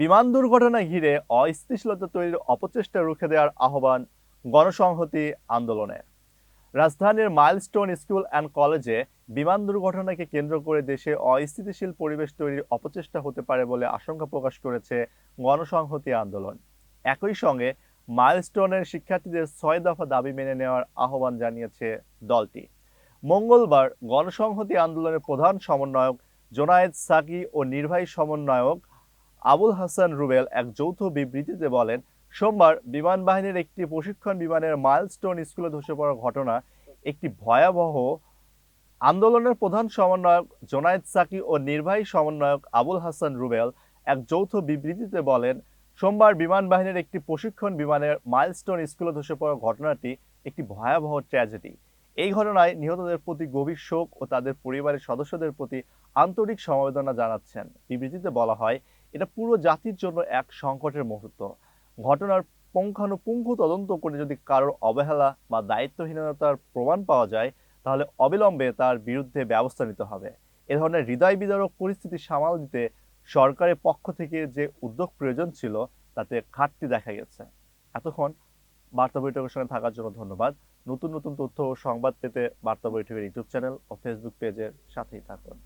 বিমান দুর্ঘটনা ঘিরে অস্থিতিশীলতা তৈরির অপচেষ্টা রুখে দেওয়ার আহ্বান গণসংহতি আন্দোলনে। রাজধানীর মাইলস্টোন স্কুল অ্যান্ড কলেজে বিমান দুর্ঘটনাকে কেন্দ্র করে দেশে অস্থিতিশীল পরিবেশ তৈরির অপচেষ্টা হতে পারে বলে আশঙ্কা প্রকাশ করেছে গণসংহতি আন্দোলন। একই সঙ্গে মাইলস্টোনের শিক্ষার্থীদের ছয় দফা দাবি মেনে নেওয়ার আহ্বান জানিয়েছে দলটি। মঙ্গলবার গণসংহতি আন্দোলনের প্রধান সমন্বয়ক জোনায়েদ সাকি ও নির্বাহী সমন্বয়ক আবুল হাসান রুবেল এক যৌথ বিবৃতিতে বলেন, সোমবার বিমান বাহিনীর একটি প্রশিক্ষণ বিমানের মাইলস্টোন স্কুলে ধসে পড়ার ঘটনা একটি ভয়াবহ আন্দোলনের প্রধান সমন্বয়ক জোনায়েদ সাকি ও নির্বাহী সমন্বয়ক আবুল হাসান রুবেল এক যৌথ বিবৃতিতে বলেন, সোমবার বিমান বাহিনীর একটি প্রশিক্ষণ বিমানের মাইলস্টোন স্কুলে ধসে পড়ার ঘটনাটি একটি ভয়াবহ ট্র্যাজেডি। এই ঘটনায় নিহতদের প্রতি গভীর শোক ও তাদের পরিবারের সদস্যদের প্রতি আন্তরিক সমবেদনা জানাচ্ছেন। বিবৃতিতে বলা হয় এটা পুরো জাতির জন্য এক সংকটের মুহূর্ত। ঘটনার পুঙ্খানুপুঙ্খ তদন্ত করে যদি কারোর অবহেলা বা দায়িত্বহীনতার প্রমাণ পাওয়া যায়, তাহলে অবিলম্বে তার বিরুদ্ধে ব্যবস্থা নিতে হবে। এ ধরনের হৃদয় বিদারক পরিস্থিতি সামাল দিতে সরকারের পক্ষ থেকে যে উদ্যোগ প্রয়োজন ছিল, তাতে ঘাটতি দেখা গেছে। এতক্ষণ বার্তা বৈঠকের সঙ্গে থাকার জন্য ধন্যবাদ। নতুন নতুন তথ্য ও সংবাদ পেতে বার্তা বৈঠকের ইউটিউব চ্যানেল ও ফেসবুক পেজের সাথেই থাকুন।